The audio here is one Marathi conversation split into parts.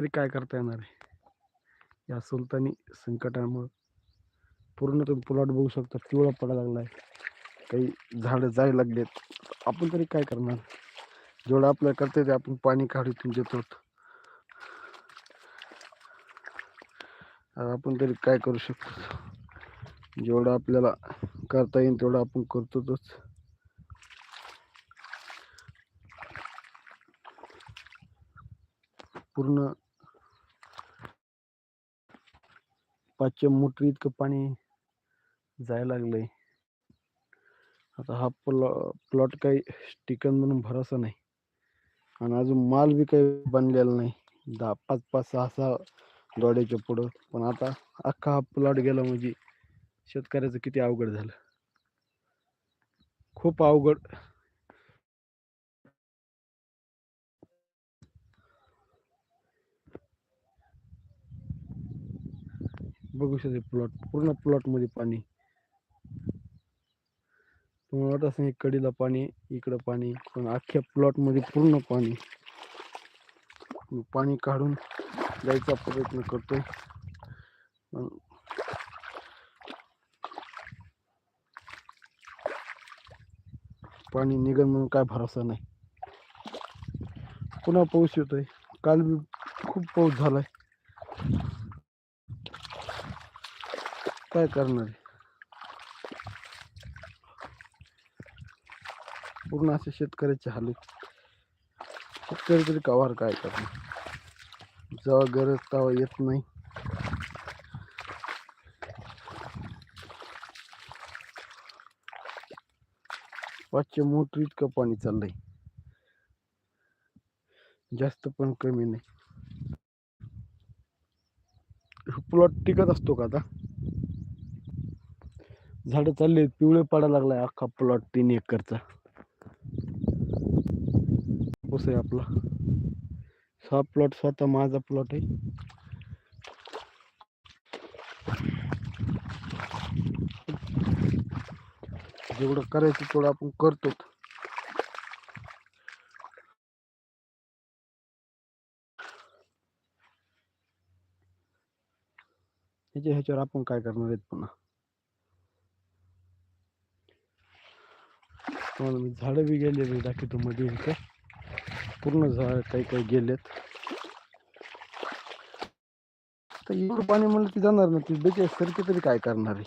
तरी काय करता येणार आहे? या सुलतानी संकटामुळं पूर्ण तुम्ही प्लॉट बघू शकता पिवळा पडायला आहे काही झाडं जायला आहेत आपण तरी काय करणार? जेवढं आपल्याला करता ते आपण पाणी काढून देतो. आपण तरी काय करू शकतो? जेवढं आपल्याला करता येईल तेवढं आपण करतोच पूर्ण पाचशे मोटर इतकं पाणी जायला लागलंय. आता हा प्लॉ प्लॉट काही टिकन म्हणून भरासा नाही. आणि अजून माल बी काही बनलेला नाही. दहा पाच पाच सहा सहा दोड्याच्या पुढं. पण आता अख्खा हा प्लॉट गेला म्हणजे शेतकऱ्याचं किती अवघड झालं. खूप अवघड बघू शकते प्लॉट पूर्ण प्लॉटमध्ये पाणी. तुम्हाला वाटत असेल कडीला पाणी इकडं पाणी पण अख्ख्या प्लॉटमध्ये पूर्ण पाणी. पाणी काढून जायचा प्रयत्न करतोय. पाणी निघण म्हणून काय भरोसा नाही. पुन्हा पाऊस येतोय. काल बी खूप पाऊस झालाय. काय करणार पूर्ण असे शेतकऱ्याचे हाल शेतकरी तरी कवार काय करणार? जेव्हा गरज तेव्हा येत नाही. पाचशे मोटर इतकं पाणी चाललंय. जास्त पण कमी नाही. प्लॉट टिकत असतो का आता? झाडं चालले पिवळे पडायला लागलाय अख्खा प्लॉट तीन एकरचा. ऊस आहे आपला. हा प्लॉट स्वतः माझा प्लॉट आहे. जेवढं करायचं तेवढं आपण करतो ह्याच्या ह्याच्यावर आपण काय करणार आहेत पुन्हा? तुम्हाला मी झाडं बी गेलेली दाखवतो मध्ये इथं. पूर्ण झाड काही काही गेलेत. तर एवढं पाणी म्हणलं ती जाणार ना ती बेचे सरकी तरी काय करणार आहे?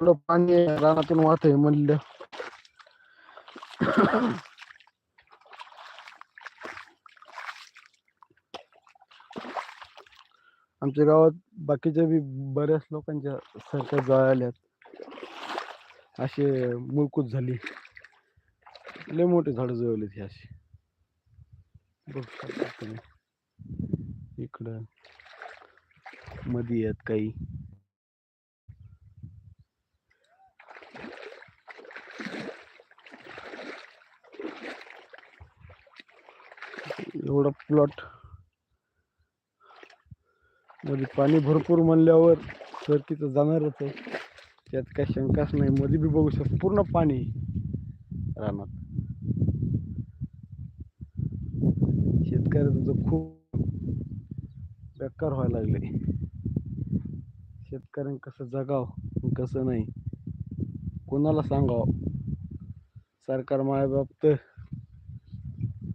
एवढं पाणी रानातून वाहत आहे म्हणलं. आमच्या गावात बाकीच्या बी बऱ्याच लोकांच्या सरकार जळाल्यात असे मुळकूत झाली. लय मोठे झाडं जळलेत हे असे बघू शकता तुम्ही. इकडं मध्ये आहेत काही. एवढा प्लॉटमध्ये पाणी भरपूर म्हणल्यावर तर तिथं जाणारच आहे. त्यात काय शंकाच नाही. मध्ये बी बघू शकतो. पूर्ण पाणी रानात. शेतकऱ्याचं तुझं खूप बेकार व्हायला लागले शेतकऱ्यांनी कसं जगाव कसं नाही कोणाला सांगावं? सरकार मायबाप तर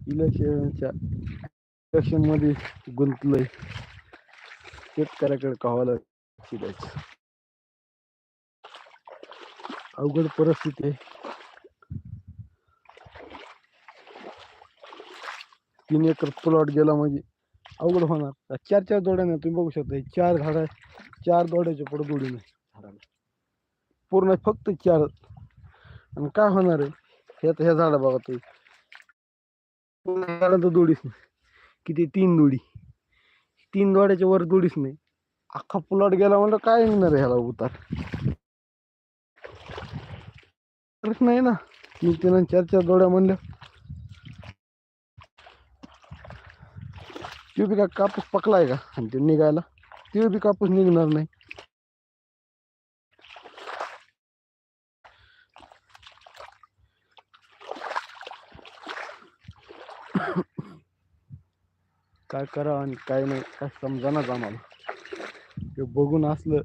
इलेक्शनच्या इलेक्शनमध्ये गुंतलंय. शेतकऱ्याकडे कव्हाला शिकायचं अवघड परिस्थिती आहे. तीन एकर प्लॉट गेला म्हणजे अवघड होणार. चार चार दोड्याने तुम्ही बघू शकता चार झाड चार दोड्याच्या पुढे जोडी नाही झाडाला. पूर्ण फक्त चार. आणि काय होणार आहे? हे तर ह्या झाडा बघा तुम्ही. पूर्ण दोडीच नाही. किती? तीन दोडी तीन दोड्याच्या वर दोडीच नाही. अख्खा प्लॉट गेला म्हणलं काय निघणार आहे ह्याला उतार? प्रश्न नाही ना. मी तिनं चार चार जोड्या म्हणल्या. ते बी का कापूस पकलाय का? आणि ते निघायला. ते बी कापूस निघणार नाही. काय करावं आणि काय नाही काय समजानाच आम्हाला. ते बघून असलं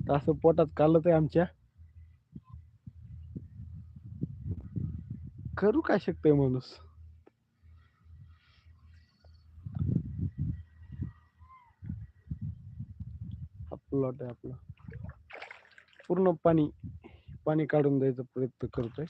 तर असं पोटात कालत आहे आमच्या. करू काय शकतोय माणूस? हा प्लॉट आहे आपला. पूर्ण पाणी पाणी काढून द्यायचा प्रयत्न करतोय.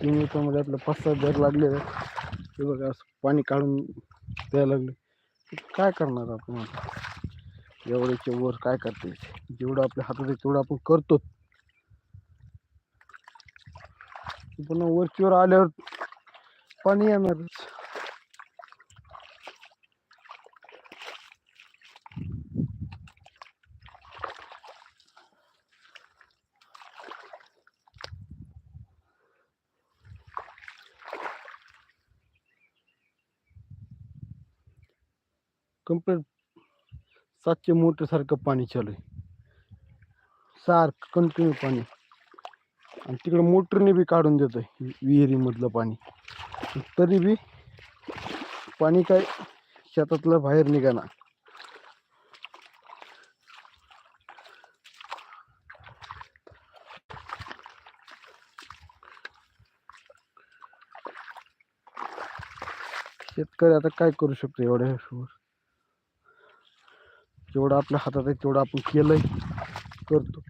तीन दिवसामध्ये आपलं पाच सात दर लागले ते बघा असं पाणी काढून द्यायला लागले. काय करणार आपण आता? एवढ्याच्या वर काय करता येईल? जेवढं आपल्या हातात आहे तेवढं आपण करतो पुन्हा वरचीवर आल्यावर पाणी येणारच. कंप्लीट सातशे मोटरसारखं पाणी चालू आहे. सारखं कंटिन्यू पाणी. आणि तिकडं मोटरने बी काढून देतोय विहिरीमधलं पाणी. तरी बी पाणी काय शेतातलं बाहेर निघाना. शेतकरी आता काय करू शकतो एवढ्या ह्याच्यावर? जेवढं आपल्या हातात आहे तेवढं आपण केलंय करतो.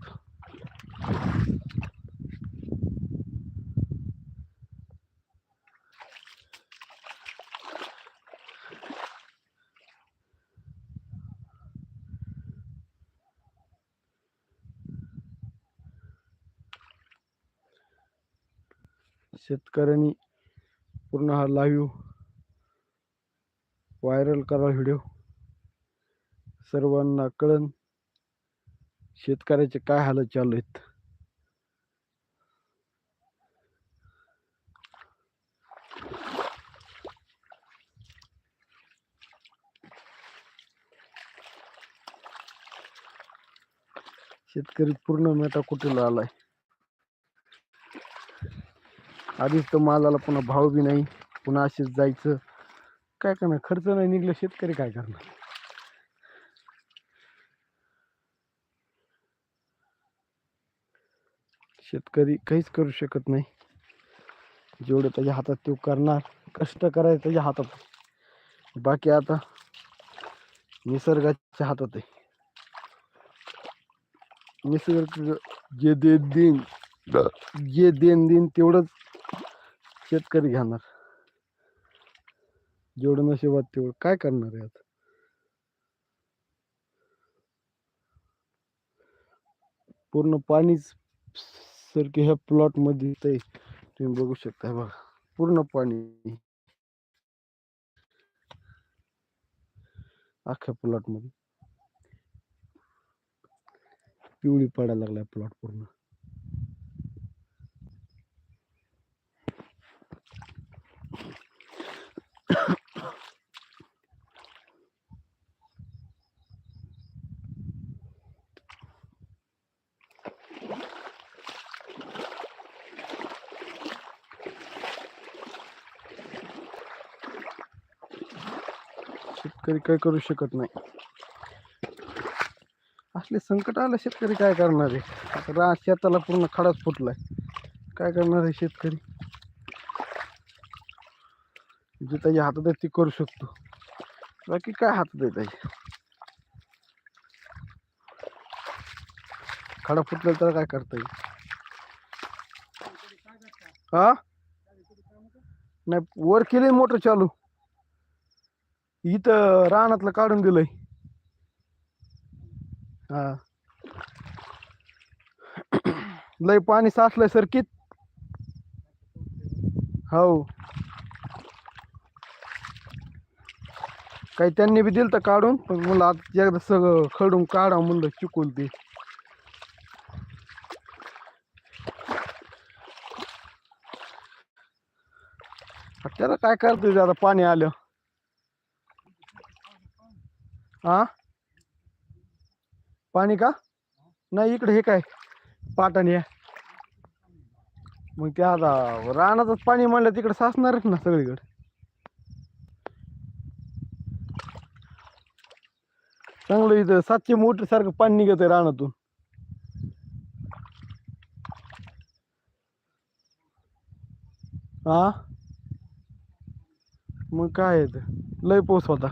शेतकऱ्यांनी पूर्ण हा लाईव्ह व्हायरल करा व्हिडिओ सर्वांना कळन शेतकऱ्याचे काय हालत चालू आहेत. शेतकरी पूर्ण मेटा कुठेला आलाय? आधीच तर मालाला पुन्हा भाव बी नाही पुन्हा असेच जायचं. काय करणार? खर्च नाही निघलं शेतकरी काय करणार? शेतकरी काहीच करू शकत नाही. जेवढं त्याच्या हातात तो करणार कष्ट करायचं त्याच्या हातात. बाकी आता निसर्गाच्या हातात आहे. निसर्ग जे दे देईन जे देन देईन तेवढंच शेतकरी घेणार. जेवढं नशिबात तेवढं. काय करणार आहे आता? पूर्ण पाणीच सारखे ह्या प्लॉट मध्ये तुम्ही बघू शकता बघा. पूर्ण पाणी अख्ख्या प्लॉट मध्ये. पिवळी पडायला लागलाय प्लॉट पूर्ण. शेतकरी काय करू शकत नाही. असले संकट आलं शेतकरी काय करणार आहे? आता रा शेताला पूर्ण खडाच फुटलाय. काय करणार आहे शेतकरी? जे त्याच्या हातात आहे ते करू शकतो. बाकी काय हातात आहे? त्याच्या खडा फुटला तर काय करता येईल? हा नाही वर केली मोटर चालू. इथं रानातलं काढून दिलंय. हा. लय पाणी साचलंय सरकीत. हो. काही त्यांनी बी दिलं तर काढून पण मला आता एकदा सगळं खडून काढा म्हणलं चिकून ते. त्याला काय करतोय आता पाणी आलं. हा? पाणी का? नाही इकडे हे काय? पाटाने या मग ते आता रानातच पाणी म्हणलं तिकडे साचणारच ना सगळीकडे. चांगलं इथं सातशे मोटर सारखं पाणी निघत आहे रानातून. हा? मग काय आहे ते? लय पाऊस होता.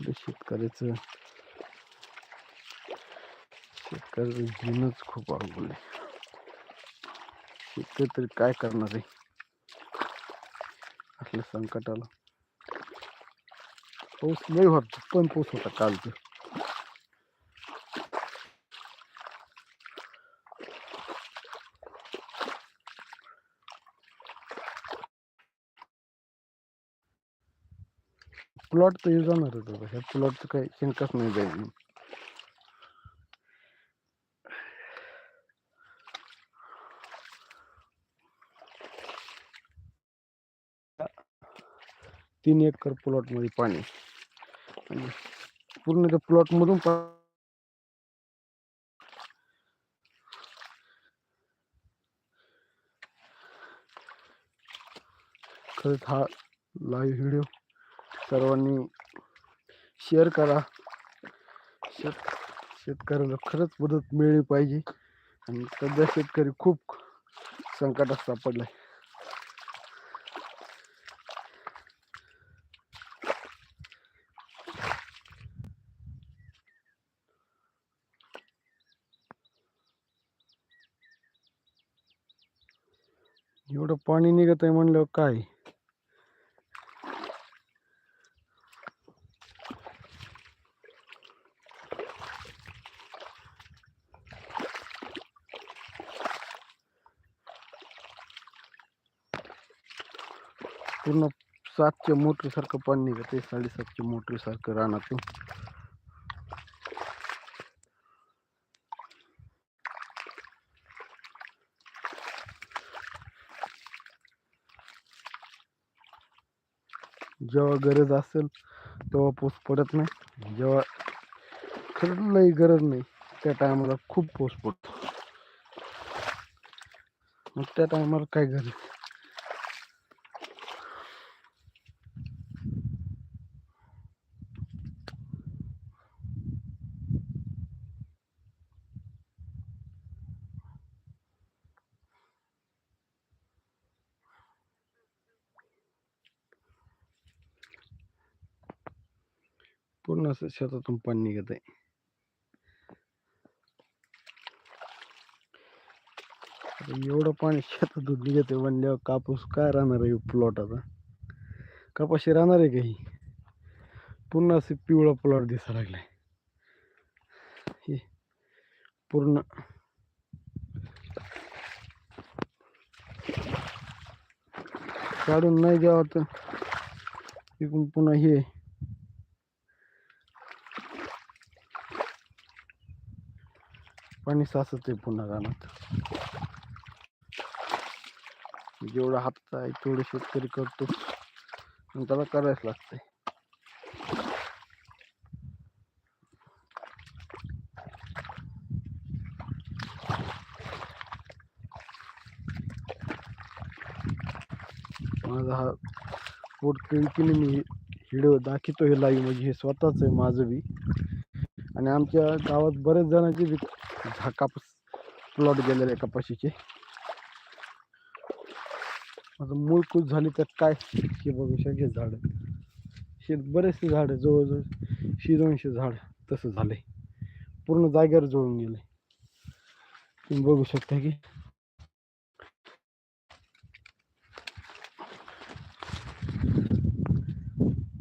इकडे शेतकऱ्याचं शेतकऱ्याचं जीवनच खूप अवघड आहे. शेतकरी तरी काय करणार आहे? असल्या संकटाला. पाऊस नाही होत पण पाऊस होता काल तर प्लॉट तर जाणार होतं ह्या प्लॉटचं काही शंकाच नाही जाईल तीन एकर प्लॉट मध्ये आणि पूर्ण त्या प्लॉट मधून खरंच हा लाईव्ह व्हिडिओ सर्वांनी शेअर करा. शेत शेतकऱ्याला खरंच मदत मिळली पाहिजे. आणि सध्या शेतकरी खूप संकटात सापडलाय. एवढं पाणी निघत आहे म्हणल्यावर काय? पूर्ण सातच्या मोटरीसारखं पाणी निघत आहे साडेसातशे रानातून जेव्हा गरज असेल तेव्हा पाऊस पडत नाही. जेव्हा खरंच लई गरज नाही त्या टायमाला खूप पाऊस पडतो. मग त्या टायमाला काय गरज पूर्ण असं शेतातून पाणी निघत आहे. एवढं पाणी शेतातून निघत आहे म्हणल्यावर कापूस काय राहणार आहे प्लॉट आता? कपाशी राहणार आहे काही पूर्ण असे पिवळा प्लॉट दिसायला लागलाय. हे पूर्ण. काढून नाही द्यावं तर इकून पुन्हा हे पाणी साचत आहे पुन्हा रानात जेवढा हात आहे तेवढं शेतकरी करतो. त्याला करायच लागतंय. माझा हा पोट किंकिणी मी हिड दाखवतो हे लाईव्ह म्हणजे हे स्वतःच आहे माझं बी. आणि आमच्या गावात बऱ्याच जणांची बी हा कापूस प्लॉट गेलेला आहे कपाशीचे. आता मूळ कूच झाली तर काय? हे बघू सगळे झाड. हे बरेचसे झाड जवळजवळ शे दोनशे झाड तसं झालंय. पूर्ण जागेवर जळून गेले तुम्ही बघू शकता की.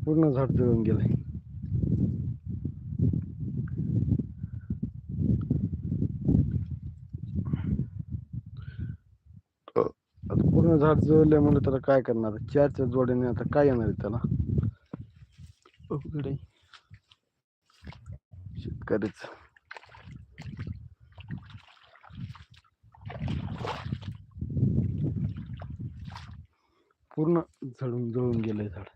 पूर्ण झाड जळून गेलंय. झाड जळलंय म्हणलं त्याला काय करणार? चारच्या जोड्याने आता काय येणार आहे त्याला? अवघड. शेतकरीच. पूर्ण झडून जळून गेलंय झाड.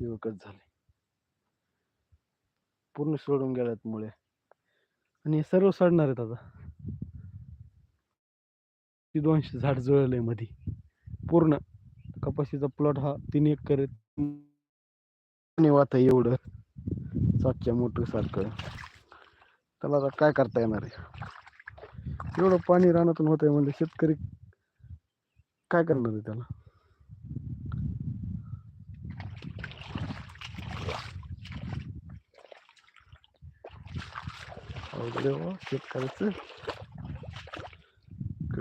युवकच झाले पूर्ण सोडून गेल्यात मुळे. आणि हे सर्व सडणार आहेत आता. ती दोनशे झाड जळलंयमध्ये पूर्ण. कपाशीचा प्लॉट हा तीन एकर आहे. आणि एवढं. सातच्या मोटर सारखं. त्याला आता काय करता येणार आहे? एवढं पाणी रानातून होत आहे म्हणजे शेतकरी काय करणार आहे त्याला? हो शेतकऱ्याचं.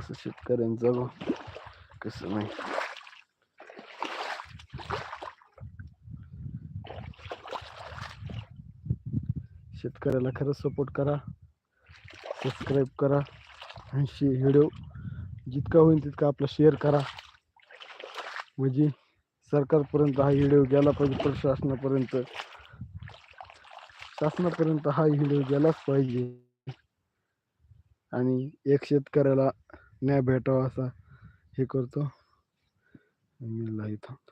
कसं शेतकऱ्यांचं कसं नाही. शेतकऱ्याला खरंच सपोर्ट करा सबस्क्राईब करा आणि शे व्हिडिओ जितका होईल तितका आपला शेअर करा. म्हणजे सरकारपर्यंत हा व्हिडिओ गेला पाहिजे प्रशासनापर्यंत शासनापर्यंत हा व्हिडिओ गेलाच पाहिजे. आणि एक शेतकऱ्याला न्याय भेटावा असा हे करतो. मी लाईव्ह थांबतो.